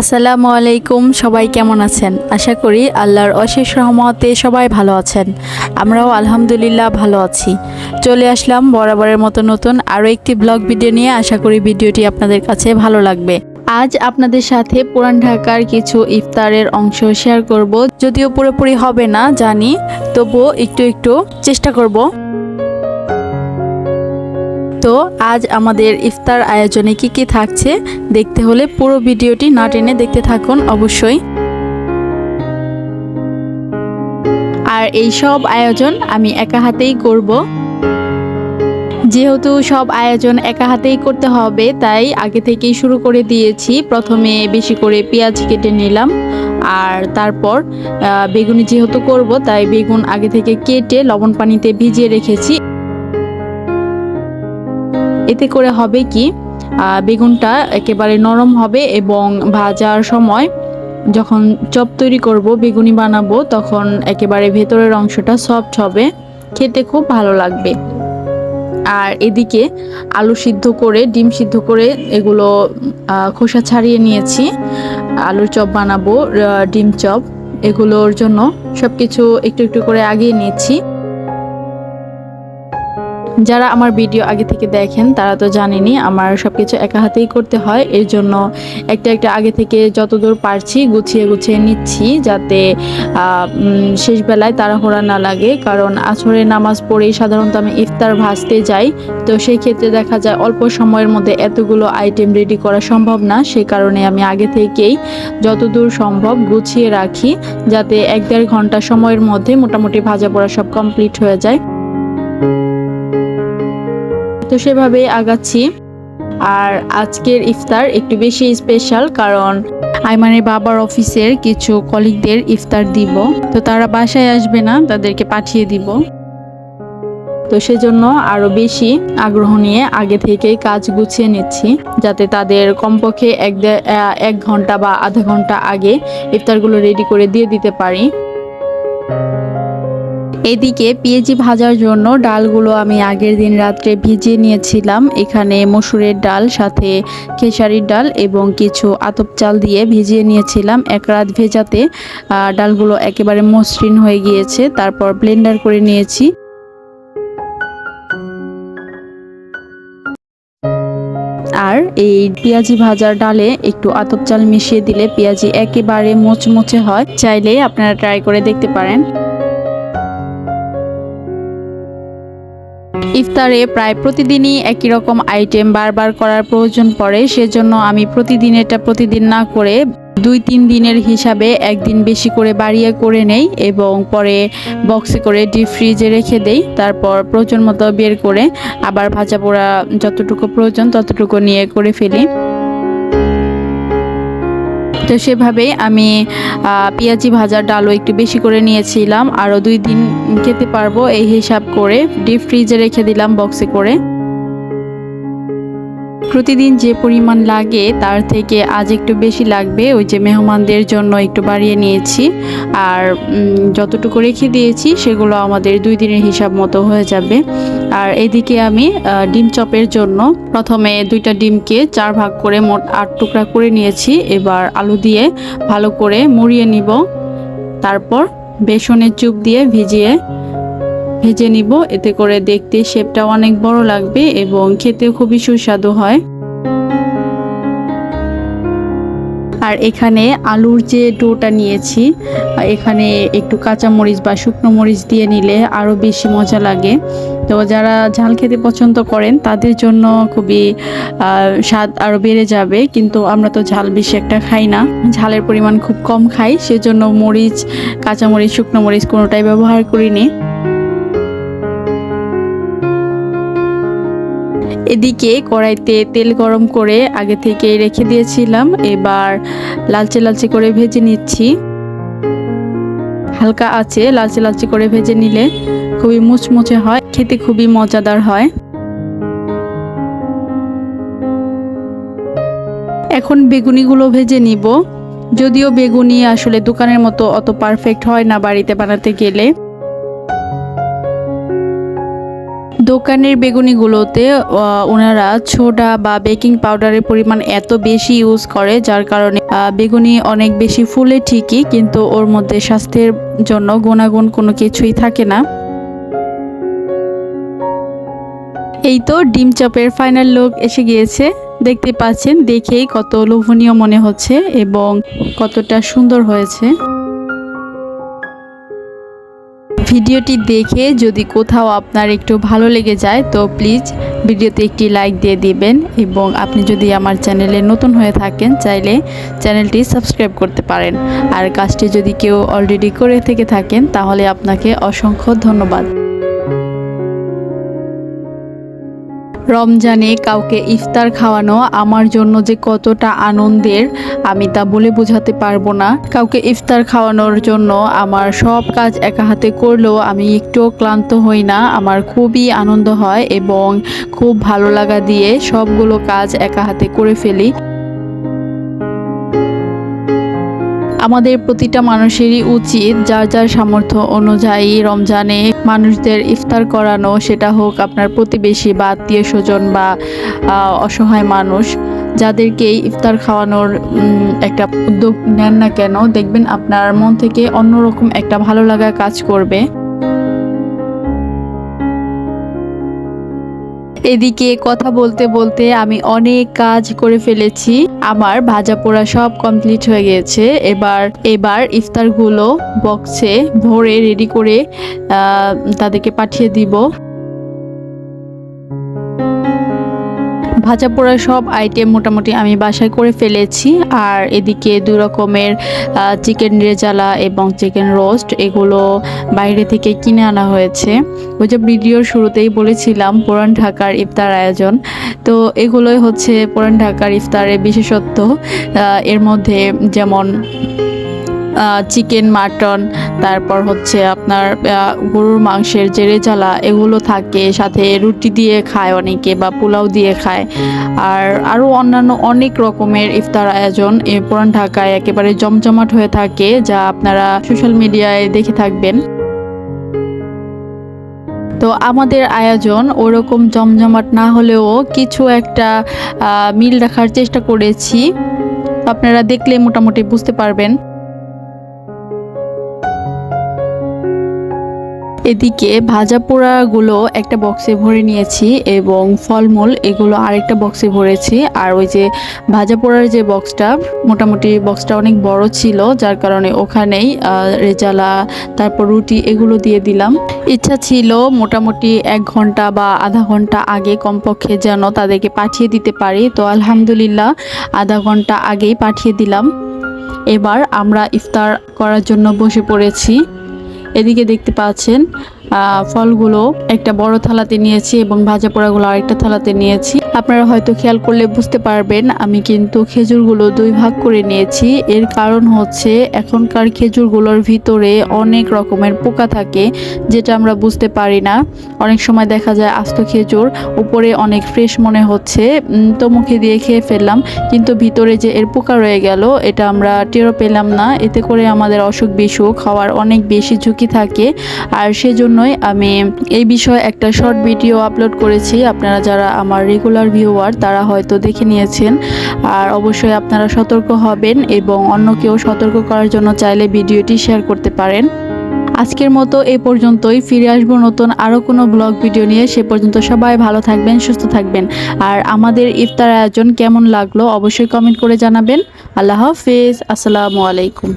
আসসালামু আলাইকুম, সবাই কেমন আছেন? আশা করি আল্লাহর অশেষ রহমতে সবাই ভালো আছেন। আমরাও আলহামদুলিল্লাহ ভালো আছি। চলে আসলাম বরাবরের মতো নতুন আরও একটি ব্লগ ভিডিও নিয়ে। আশা করি ভিডিওটি আপনাদের কাছে ভালো লাগবে। আজ আপনাদের সাথে পুরান ঢাকার কিছু ইফতারের অংশ শেয়ার করব। যদিও পুরোপুরি হবে না, জানি। তবুও একটু একটু চেষ্টা করব। তো আজ আমাদের ইফতার আয়োজনে কি কি থাকছে দেখতে হলে পুরো ভিডিওটি না টেনে দেখতে থাকুন অবশ্যই। আর এই সব আয়োজন আমি একা হাতেই করব। যেহেতু সব আয়োজন একা হাতেই করতে হবে, তাই আগে থেকেই শুরু করে দিয়েছি। প্রথমে বেশি করে পেঁয়াজ কেটে নিলাম, আর তারপর বেগুনি যেহেতু করব, তাই বেগুন আগে থেকে কেটে লবণ পানিতে ভিজিয়ে রেখেছি। এতে করে হবে কি বেগুনটা একেবারে নরম হবে এবং ভাজার সময় যখন চপ তৈরি করব, বেগুনি বানাবো, তখন একেবারে ভেতরের অংশটা সফট হবে। খেতে খুব ভালো লাগবে। আর এদিকে আলু সিদ্ধ করে, ডিম সিদ্ধ করে এগুলো খোসা ছাড়িয়ে নিয়েছি। আলুর চপ বানাবো ডিম চপ। এগুলোর জন্য সব কিছু একটু একটু করে আগিয়ে নিয়েছি। যারা আমার ভিডিও আগে থেকে দেখেন তারা তো জানেনি আমার সব কিছু একা হাতেই করতে হয়। এর জন্য একটা একটা আগে থেকে যতদূর পারছি গুছিয়ে গুছিয়ে নিচ্ছি যাতে আহ, উম, শেষ বেলায় তাড়াহুড়া না লাগে। কারণ আসরে নামাজ পড়েই সাধারণত আমি ইফতার ভাজতে যাই। তো সেই ক্ষেত্রে দেখা যায় অল্প সময়ের মধ্যে এতগুলো আইটেম রেডি করা সম্ভব না। সেই কারণে আমি আগে থেকেই যতদূর সম্ভব গুছিয়ে রাখি যাতে এক দেড় ঘণ্টা সময়ের মধ্যে মোটামুটি ভাজা পোড়া সব কমপ্লিট হয়ে যায়। তো সেভাবেই আগাচ্ছি। আর আজকের ইফতার একটু বেশি স্পেশাল কারণ আইমানের বাবার অফিসের কিছু কলিগদের ইফতার দিব। তো তারা বাসায় আসবে না, তাদেরকে পাঠিয়ে দিব। তো সেজন্য আরও বেশি আগ্রহ নিয়ে আগে থেকেই কাজ গুছিয়ে নিচ্ছি, যাতে তাদের কমপক্ষে এক এক ঘণ্টা বা আধা ঘণ্টা আগে ইফতারগুলো রেডি করে দিয়ে দিতে পারি। এদিকে পেঁয়াজি ভাজার জন্য ডালগুলো আমি আগের দিন রাত্রে ভিজিয়ে নিয়েছিলাম। এখানে মসুরের ডাল, সাথে খেসারির ডাল এবং কিছু আতপ চাল দিয়ে ভিজিয়ে নিয়েছিলাম। এক রাত ভেজাতে ডালগুলো একেবারে মসৃণ হয়ে গিয়েছে। তারপর ব্লেন্ডার করে নিয়েছি। আর এই পেঁয়াজি ভাজার ডালে একটু আতপ চাল মিশিয়ে দিলে পেঁয়াজি একেবারে মোচমোচে হয়। চাইলে আপনারা ট্রাই করে দেখতে পারেন। ইফতারে প্রায় প্রতিদিনই একই রকম আইটেম বারবার করার প্রয়োজন পড়ে, সেজন্য আমি প্রতিদিন এটা প্রতিদিন না করে দুই তিন দিনের হিসাবে একদিন বেশি করে বাড়িয়ে করে নেই এবং পরে বক্সে করে ডিপ ফ্রিজে রেখে দেই, তারপর প্রয়োজন মতো বের করে আবার ভাজা পোড়া যতটুকু প্রয়োজন ততটুকু নিয়ে করে ফেলি। তো সেভাবেই আমি পেঁয়াজি ভাজার ডালও একটু বেশি করে নিয়েছিলাম। আরও দুই দিন খেতে পারব এই হিসাব করে। ডিপ ফ্রিজে রেখে দিলাম বক্সে করে। প্রতিদিন যে পরিমাণ লাগে, তার থেকে আজ একটু বেশি লাগবে। ওই যে মেহমানদের জন্য একটু বাড়িয়ে নিয়েছি। আর যতটুকু রেখে দিয়েছি, সেগুলো আমাদের দুই দিনের হিসাব মতো হয়ে যাবে। আর এদিকে আমি ডিম চপের জন্য প্রথমে দুইটা ডিমকে চার ভাগ করে মোট আট টুকরা করে নিয়েছি। এবার আলু দিয়ে ভালো করে মুড়িয়ে নিব। তারপর বেসনের চুপ দিয়ে ভিজিয়ে ভেজে নিব। এতে করে দেখতে শেপটা অনেক বড় লাগবে এবং খেতে খুবই সুস্বাদু হয়। আর এখানে আলুর যে ডোটা নিয়েছি, এখানে একটু কাঁচা মরিচ বা শুকনো মরিচ দিয়ে নিলে আরও বেশি মজা লাগে। তো যারা ঝাল খেতে পছন্দ করেন, তাদের জন্য খুবই স্বাদ আরও বেড়ে যাবে। কিন্তু আমরা তো ঝাল বেশি একটা খাই না। ঝালের পরিমাণ খুব কম খাই, সেজন্য মরিচ কাঁচা মরিচ শুকনো মরিচ কোনোটাই ব্যবহার করিনি। এদিকে কড়াইতে তেল গরম করে আগে থেকে রেখে দিয়েছিলাম। এবার লালচে লালচে করে ভেজে নিচ্ছি। হালকা আছে, লালচে লালচে করে ভেজে নিলে খুবই মুচমুচে হয়, খেতে খুবই মজাদার হয়। এখন বেগুনিগুলো ভেজে নিব। যদিও বেগুনি আসলে দোকানের মতো অত পারফেক্ট হয় না বাড়িতে বানাতে গেলে। দোকানের বেগুনিগুলোতে ওনারা ছোডা বা বেকিং পাউডারের পরিমাণ এত বেশি ইউজ করে, যার কারণে বেগুনি অনেক বেশি ফুলে ঠিকই, কিন্তু ওর মধ্যে স্বাস্থ্যের জন্য গুণাগুণ কোনো কিছুই থাকে না। এই তো ডিম চপের ফাইনাল লুক এসে গিয়েছে। দেখতে পাচ্ছেন, দেখেই কত লোভনীয় মনে হচ্ছে এবং কতটা সুন্দর হয়েছে। ভিডিওটি দেখে যদি কোথাও আপনার একটু ভালো লেগে যায়, তো প্লিজ ভিডিওতে একটি লাইক দিয়ে দিবেন এবং আপনি যদি আমার চ্যানেলে নতুন হয়ে থাকেন, চাইলে চ্যানেলটি সাবস্ক্রাইব করতে পারেন। আর কাজটি যদি কেউ অলরেডি করে থেকে থাকেন, তাহলে আপনাকে অসংখ্য ধন্যবাদ। রমজানে কাউকে ইফতার খাওয়ানো আমার জন্য যে কতটা আনন্দের, আমি তা বলে বোঝাতে পারব না। কাউকে ইফতার খাওয়ানোর জন্য আমার সব কাজ একা হাতে করলেও আমি একটুও ক্লান্ত হই না। আমার খুবই আনন্দ হয় এবং খুব ভালো লাগা দিয়ে সবগুলো কাজ একা হাতে করে ফেলি। আমাদের প্রতিটা মানুষেরই উচিত যার যার সামর্থ্য অনুযায়ী রমজানে মানুষদের ইফতার করানো, সেটা হোক আপনার প্রতিবেশী বা আত্মীয় স্বজন বা অসহায় মানুষ যাদেরকে ইফতার খাওয়ানোর একটা উদ্যোগ নেন না কেন, দেখবেন আপনার মন থেকে অন্যরকম একটা ভালো লাগা কাজ করবে। এদিকে কথা বলতে বলতে আমি অনেক কাজ করে ফেলেছি। আমার ভাজা পোড়া সব কমপ্লিট হয়ে গেছে। এবার এবার ইফতারগুলো বক্সে ভরে রেডি করে তাদেরকে পাঠিয়ে দিব। ভাজা পোড়া সব আইটেম মোটামুটি আমি বাসায় করে ফেলেছি। আর এদিকে দু রকমের চিকেন রেজালা এবং চিকেন রোস্ট এগুলো বাইরে থেকে কিনে আনা হয়েছে। ওই যে ভিডিওর শুরুতেই বলেছিলাম, পুরান ঢাকার ইফতার আয়োজন। তো এগুলোই হচ্ছে পুরান ঢাকার ইফতারের বিশেষত্ব। এর মধ্যে যেমন চিকেন মাটন তারপর হচ্ছে আপনার গরুর মাংসের যে রেজালা এগুলো থাকে। সাথে রুটি দিয়ে খায় অনেকে বা পোলাও দিয়ে খায়। আর আরও অন্যান্য অনেক রকমের ইফতার আয়োজন এই পুরান ঢাকায় একেবারে জমজমাট হয়ে থাকে, যা আপনারা সোশ্যাল মিডিয়ায় দেখে থাকবেন। তো আমাদের আয়োজন ওরকম জমজমাট না হলেও কিছু একটা মিল রাখার চেষ্টা করেছি। আপনারা দেখলে মোটামুটি বুঝতে পারবেন। এদিকে ভাজা পোড়াগুলো একটা বক্সে ভরে নিয়েছি এবং ফলমূল এগুলো আরেকটা বক্সে ভরেছি। আর ওই যে ভাজা পোড়ার যে বক্সটা মোটামুটি বক্সটা অনেক বড় ছিল, যার কারণে ওখানেই রেজালা, তারপর রুটি এগুলো দিয়ে দিলাম। ইচ্ছা ছিল মোটামুটি এক ঘণ্টা বা আধা ঘণ্টা আগে কমপক্ষে যেন তাদেরকে পাঠিয়ে দিতে পারি। তো আলহামদুলিল্লাহ, আধা ঘণ্টা আগেই পাঠিয়ে দিলাম। এবার আমরা ইফতার করার জন্য বসে পড়েছি। এদিকে দেখতে পাচ্ছেন ফলগুলো একটা বড় থালাতে নিয়েছি এবং ভাজা পোড়াগুলো আরেকটা থালাতে নিয়েছি। আপনারা হয়তো খেয়াল করলে বুঝতে পারবেন, আমি কিন্তু খেজুরগুলো দুই ভাগ করে নিয়েছি। এর কারণ হচ্ছে, এখনকার খেজুরগুলোর ভিতরে অনেক রকমের পোকা থাকে, যেটা আমরা বুঝতে পারি না। অনেক সময় দেখা যায় আস্ত খেজুর, উপরে অনেক ফ্রেশ মনে হচ্ছে তো মুখে দিয়ে খেয়ে ফেললাম। কিন্তু ভিতরে যে এর পোকা রয়ে গেল, এটা আমরা টেরও পেলাম না। এতে করে আমাদের অসুখ বিসুখ হওয়ার অনেক বেশি ঝুঁকি থাকে। আর সেজন্যই আমি এই বিষয়ে একটা শর্ট ভিডিও আপলোড করেছি। আপনারা যারা আমার রেগুলার ভিউয়ার তারা হয়তো দেখে নিয়েছেন। আর অবশ্যই আপনারা সতর্ক হবেন এবং অন্যকেও সতর্ক করার জন্য চাইলে ভিডিওটি শেয়ার করতে পারেন। আজকের মতো এ পর্যন্তই। ফিরে আসব নতুন আরও কোনো ব্লগ ভিডিও নিয়ে। সে পর্যন্ত সবাই ভালো থাকবেন, সুস্থ থাকবেন। আর আমাদের ইফতার আয়োজন কেমন লাগল অবশ্যই কমেন্ট করে জানাবেন। আল্লাহ হাফিজ। আসসালামু আলাইকুম।